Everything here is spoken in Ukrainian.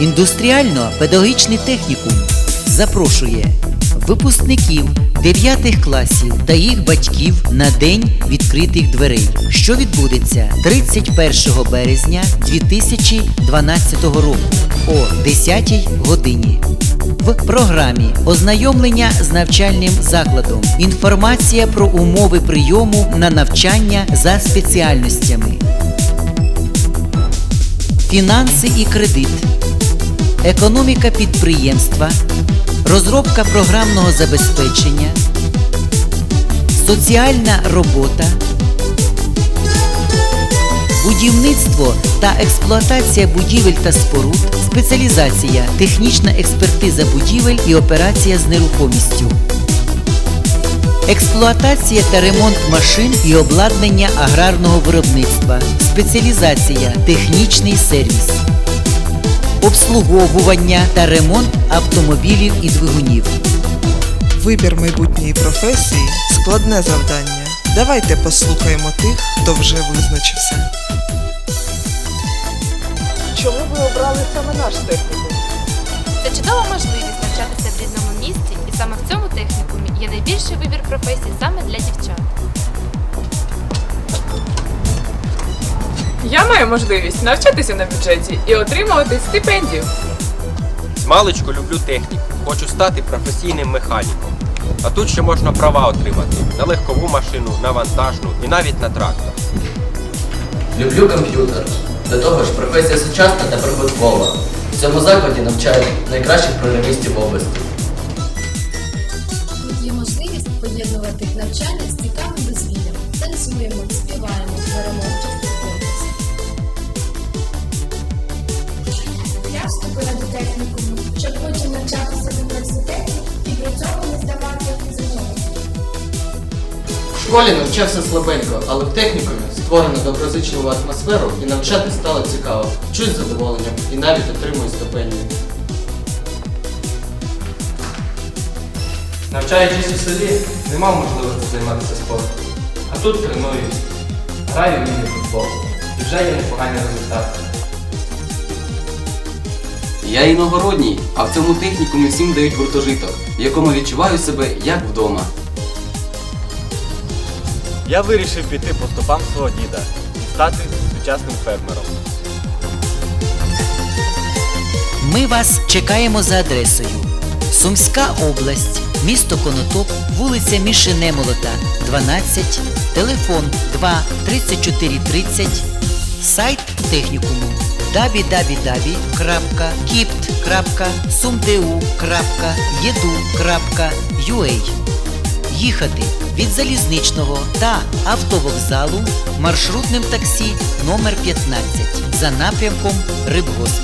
Індустріально-педагогічний технікум запрошує випускників 9 класів та їх батьків на День відкритих дверей, що відбудеться 31 березня 2012 року о 10 годині. В програмі ознайомлення з навчальним закладом, інформація про умови прийому на навчання за спеціальностями, фінанси і кредит, економіка підприємства, розробка програмного забезпечення, соціальна робота, будівництво та експлуатація будівель та споруд, спеціалізація, технічна експертиза будівель і операція з нерухомістю. Експлуатація та ремонт машин і обладнання аграрного виробництва. Спеціалізація технічний сервіс. Обслуговування та ремонт автомобілів і двигунів. Вибір майбутньої професії складне завдання. Давайте послухаємо тих, хто вже визначився. Чому ви обрали саме наш технікум? Це чудова можливість навчатися в рідному місті, і саме в цьому технікумі є найбільший вибір професій саме для дівчат. Я маю можливість навчатися на бюджеті і отримувати стипендію. Змалечку люблю техніку, хочу стати професійним механіком. А тут ще можна права отримати на легкову машину, на вантажну і навіть на трактор. Люблю комп'ютер. До того ж, професія сучасна та прибуткова. В цьому закладі навчають найкращих програмістів області. Тут є можливість поєднувати навчання з цікавим школі навчався слабенько, але в технікумі створено доброзичливу атмосферу і навчати стало цікаво. Чусь з задоволенням і навіть отримую стипендію. Навчаючись у селі, не мав можливості займатися спортом. А тут тренуюсь, граю в міні-футбол. І вже є непогані результати. Я іногородній, а в цьому технікумі всім дають гуртожиток, в якому відчуваю себе як вдома. Я вирішив піти по стопам свого діда і стати сучасним фермером. Ми вас чекаємо за адресою. Сумська область, місто Конотоп, вулиця Мішине Молота, 12, телефон 2 34 30, сайт технікуму www.kipt.sumdu.edu.ua Їхати від залізничного та автовокзалу маршрутним таксі номер 15 за напрямком Рибгосп.